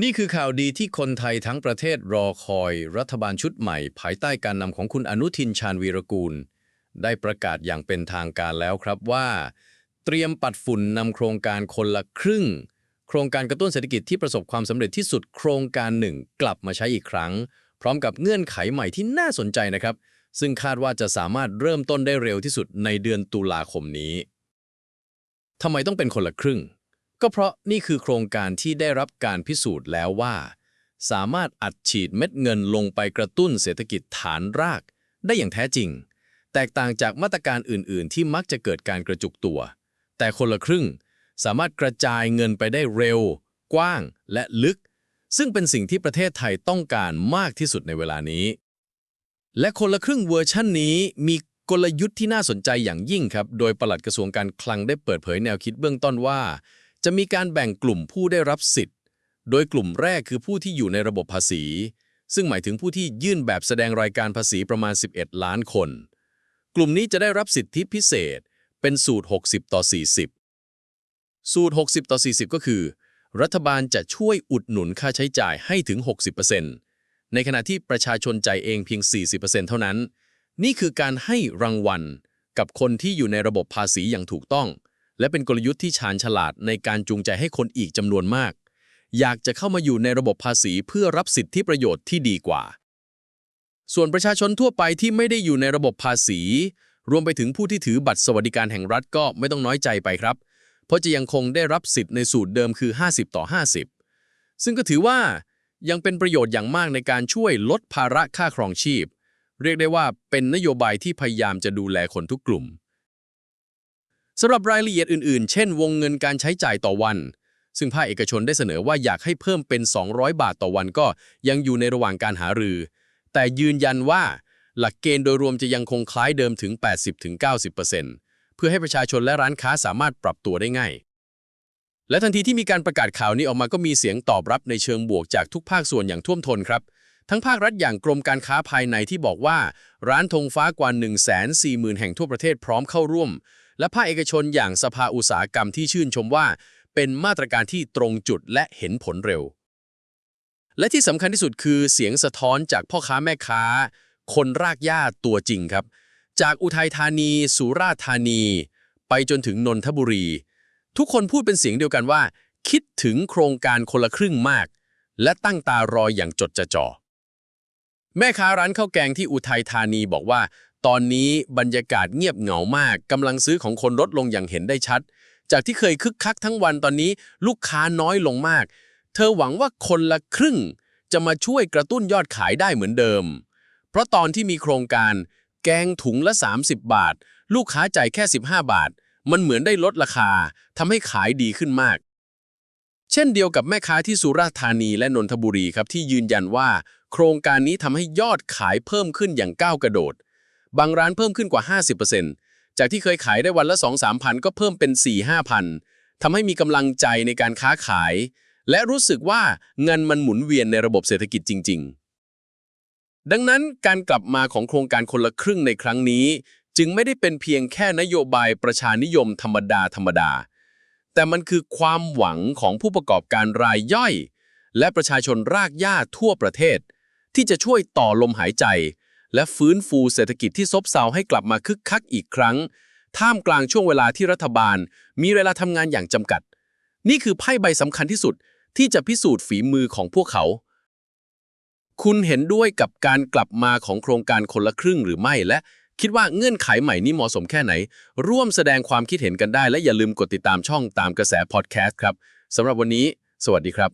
นี่คือข่าวดีที่คนไทยทั้งประเทศรอคอย รัฐบาลชุดใหม่ ภายใต้การนำของคุณอนุทินชาญวีรกูล ได้ประกาศอย่างเป็นทางการแล้วครับว่า เตรียมปัดฝุ่นนำโครงการคนละครึ่ง โครงการกระตุ้นเศรษฐกิจที่ประสบความสำเร็จที่สุดโครงการหนึ่งกลับมาใช้อีกครั้ง พร้อมกับเงื่อนไขใหม่ที่น่าสนใจนะครับ ซึ่งคาดว่าจะสามารถเริ่มต้นได้เร็วที่สุดในเดือนตุลาคมนี้ทำไมต้องเป็นคนละครึ่ง ก็เพราะนี่คือโครงการที่ได้รับการพิสูจน์แล้วว่า สามารถอัดฉีดเม็ดเงินลงไปกระตุ้นเศรษฐกิจฐานราก ได้อย่างแท้จริง แตกต่างจากมาตรการอื่น ๆ ที่มักจะเกิดการกระจุกตัว แต่คนละครึ่ง สามารถกระจายเงินไปได้เร็ว กว้าง และลึก ซึ่งเป็นสิ่งที่ประเทศไทยต้องการมากที่สุดในเวลานี้ และคนละครึ่งเวอร์ชั่นนี้มีกลยุทธ์ที่น่าสนใจอย่างยิ่งครับ โดยปลัดกระทรวงการคลังได้เปิดเผยแนวคิดเบื้องต้นว่า จะมีการแบ่งกลุ่มผู้ได้รับสิทธิ์ โดยกลุ่มแรกคือผู้ที่อยู่ในระบบภาษี ซึ่งหมายถึงผู้ที่ยื่นแบบแสดงรายการภาษีประมาณ 11 ล้านคน กลุ่มนี้จะได้รับสิทธิพิเศษ เป็นสูตร 60 ต่อ 40 สูตร 60 ต่อ 40 ก็คือ รัฐบาลจะช่วยอุดหนุนค่าใช้จ่ายให้ถึง 60%ในขณะที่ประชาชนจ่ายเองเพียง 40%เท่านั้น นี่คือการให้รางวัลกับคนที่อยู่ในระบบภาษีอย่างถูกต้อง และเป็นกลยุทธ์ที่ชาญฉลาดในการจูงใจให้คนอีกจำนวนมาก อยากจะเข้ามาอยู่ในระบบภาษีเพื่อรับสิทธิประโยชน์ที่ดีกว่า ส่วนประชาชนทั่วไปที่ไม่ได้อยู่ในระบบภาษี รวมไปถึงผู้ที่ถือบัตรสวัสดิการแห่งรัฐก็ไม่ต้องน้อยใจไปครับ เพราะจะยังคงได้รับสิทธิ์ในสูตรเดิมคือ 50 ต่อ 50 ซึ่งก็ถือว่ายังเป็นประโยชน์อย่างมากในการช่วยลดภาระค่าครองชีพ เรียกได้ว่าเป็นนโยบายที่พยายามจะดูแลคนทุกกลุ่ม สำหรับรายละเอียดอื่นๆ เช่น วงเงินการใช้จ่ายต่อวัน ซึ่งภาคเอกชนได้เสนอว่าอยากให้เพิ่มเป็น 200 บาทต่อวันก็ยังอยู่ในระหว่างการหารือ แต่ยืนยันว่าหลักเกณฑ์โดยรวมจะยังคงคล้ายเดิมถึง 80-90%เพื่อให้ประชาชนและร้านค้าสามารถปรับตัวได้ง่าย และทันทีที่มีการประกาศข่าวนี้ออกมาก็มีเสียงตอบรับในเชิงบวกจากทุกภาคส่วนอย่างท่วมท้นครับ ทั้งภาครัฐอย่างกรมการค้าภายในที่บอกว่า ร้านธงฟ้ากว่า 140,000 แห่งทั่วประเทศพร้อมเข้าร่วม และภาคเอกชนอย่างสภาอุตสาหกรรมที่ชื่นชมว่า เป็นมาตรการที่ตรงจุดและเห็นผลเร็ว และที่สำคัญที่สุดคือเสียงสะท้อนจากพ่อค้าแม่ค้า คนรากหญ้าตัวจริงครับ จากอุทัยธานี สุราษฎร์ธานี ไปจนถึงนนทบุรี ทุกคนพูดเป็นเสียงเดียวกันว่า คิดถึงโครงการคนละครึ่งมากและตั้งตารออย่างจดจะจ่อ แม่ค้าร้านข้าวแกงที่อุทัยธานีบอกว่า ตอนนี้บรรยากาศเงียบเหงามากกำลังซื้อของคนลดลงอย่างเห็นได้ชัด จากที่เคยคึกคักทั้งวันตอนนี้ลูกค้าน้อยลงมาก เธอหวังว่าคนละครึ่ง จะมาช่วยกระตุ้นยอดขายได้เหมือนเดิม เพราะตอนที่มีโครงการ แกงถุงละ 30 บาท ลูกค้าจ่ายแค่ 15 บาท มันเหมือนได้ลดราคาทำให้ขายดีขึ้นมาก เช่นเดียวกับแม่ค้าที่สุราษฎร์ธานีและนนทบุรีครับที่ยืนยันว่า โครงการนี้ทำให้ยอดขายเพิ่มขึ้นอย่างก้าวกระโดด บางร้านเพิ่มขึ้นกว่า 50%จากที่เคยขายได้วันละ 2-3พันก็เพิ่มเป็น 4-5พันทำให้มีกำลังใจในการค้าขาย และรู้สึกว่าเงินมันหมุนเวียนในระบบเศรษฐกิจจริง ๆ ดังนั้นการกลับมาของโครงการคนละครึ่งในครั้งนี้ จึงไม่ได้เป็นเพียงแค่นโยบายประชานิยมธรรมดาธรรมดา แต่มันคือความหวังของผู้ประกอบการรายย่อยและประชาชนรากหญ้าทั่วประเทศ ที่จะช่วยต่อลมหายใจ และฟื้นฟูเศรษฐกิจที่ซบเซาให้กลับมาคึกคักอีกครั้ง ท่ามกลางช่วงเวลาที่รัฐบาล มีเวลาทำงานอย่างจำกัด นี่คือไพ่ใบสำคัญที่สุดที่จะพิสูจน์ฝีมือของพวกเขา คุณเห็นด้วยกับการกลับมาของโครงการคนละครึ่งหรือไม่และคิดว่าเงื่อนไขใหม่นี้เหมาะสมแค่ไหน ร่วมแสดงความคิดเห็นกันได้ และอย่าลืมกดติดตามช่องตามกระแสพอดแคสต์ครับสำหรับวันนี้ สวัสดีครับ